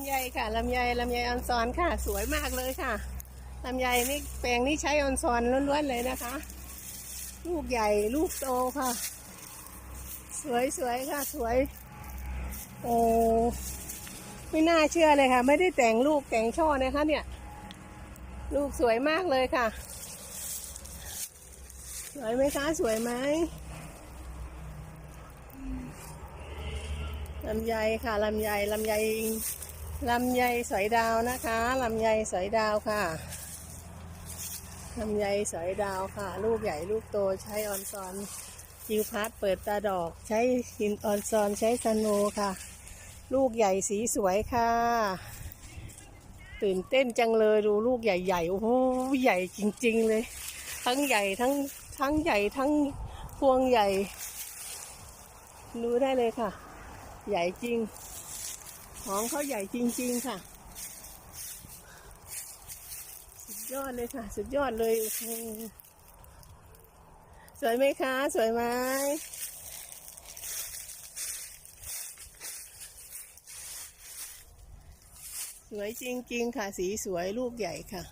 ำไยค่ะลำไยลำไยออนซอนค่ะ สวยมากเลยค่ะลำไยนี่แปลงนี้ใช้ออนซอนล้วนๆเลยนะคะ ลูกใหญ่ลูกโตค่ะ สวยสวยค่ะ สวยโอ้ไม่น่าเชื่อเลยค่ะ ไม่ได้แต่งลูกแต่งช่อนะคะ เนี่ย ลูกสวยมากเลยค่ะ สวยไหมคะสวยไหมลำไยค่ะลำไยลำไย ลำไยสอยดาวนะคะลำไยสอยดาวค่ะลำไยสอยดาวค่ะ ลูกใหญ่ลูกโตใช้ออนซอนจิวพัดเปิดตาดอก ใช้หินออนซอนใช้ซันโนค่ะ ลูกใหญ่สีสวยค่ะ ตื่นเต้นจังเลยดูลูกใหญ่ๆโอ้โหใหญ่จริง ๆ เลย ทั้งใหญ่ทั้งทั้งใหญ่ทั้งพวงใหญ่ ดูได้เลยค่ะ ใหญ่จริง ของเขาใหญ่จริง ๆ ค่ะ สุดยอดเลยค่ะ สุดยอดเลยโอ้โหสวยไหมคะ สวยไหมสวยจริง ๆ ค่ะ สีสวยลูกใหญ่ค่ะ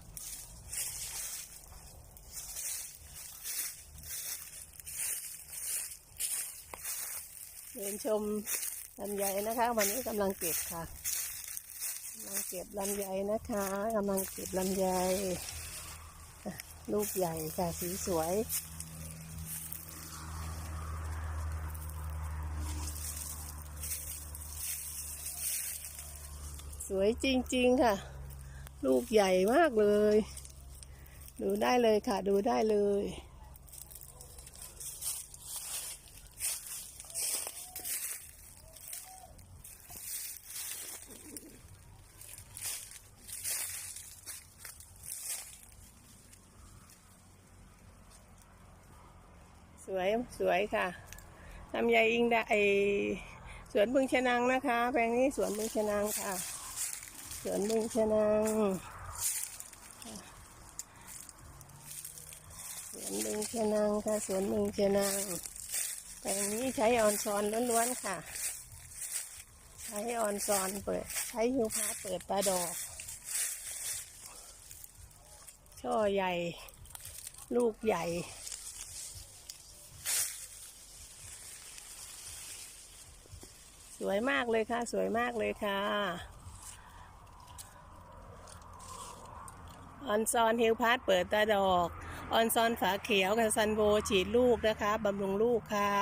เดินชม ลำไยนะคะ วันนี้กำลังเก็บค่ะกำลังเก็บลำไยนะคะกำลังเก็บลำไยอ่ลูกใหญ่ค่ะสีสวยสวยจริง ๆ ค่ะ ลูกใหญ่มากเลย ดูได้เลยค่ะ ดูได้เลย สวยสวยค่ะลำไยอิงดาไอสวนบึงชะนังนะคะ แปลงนี้สวนบึงชะนังค่ะ สวนบึงชะนังสวนบึงชะนังค่ะ สวนบึงชะนังแปลงนี้ใช้ออนซอนล้วนๆค่ะ ใช้ออนซอนเปิด ใช้ฮิวพาเปิดตาดอก ช่อใหญ่ ลูกใหญ่ สวยมากเลยค่ะ สวยมากเลยค่ะ ออนซอนฮิลพาร์ตเปิดตาดอก ออนซอนฝาเขียวกับซันโบฉีดลูกนะคะบำรุงลูกค่ะ